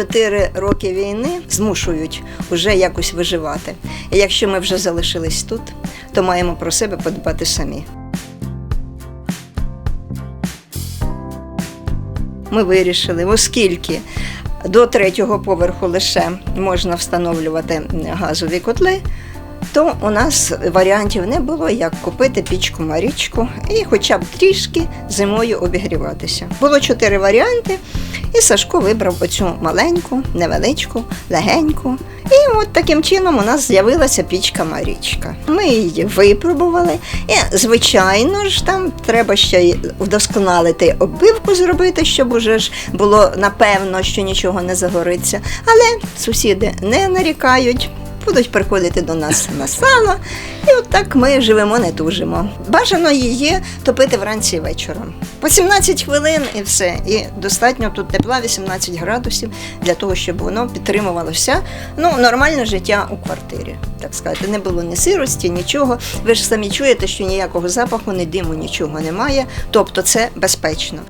Чотири роки війни змушують вже якось виживати. І якщо ми вже залишились тут, то маємо про себе подбати самі. Ми вирішили, оскільки до третього поверху лише можна встановлювати газові котли, то у нас варіантів не було, як купити пічку Марічку і хоча б трішки зимою обігріватися. Було чотири варіанти, і Сашко вибрав оцю маленьку, невеличку, легеньку. І от таким чином у нас з'явилася пічка Марічка. Ми її випробували. І, звичайно ж, там треба ще й вдосконалити оббивку зробити, щоб уже ж було напевно, що нічого не загориться. Але сусіди не нарікають. Будуть приходити до нас на сало, і от так ми живемо, не тужимо. Бажано її топити вранці і вечором. По 17 хвилин і все. І достатньо тут тепла 18 градусів для того, щоб воно підтримувалося. Ну, нормальне життя у квартирі, так сказати. Не було ні сирості, нічого. Ви ж самі чуєте, що ніякого запаху, ні диму, нічого немає. Тобто це безпечно.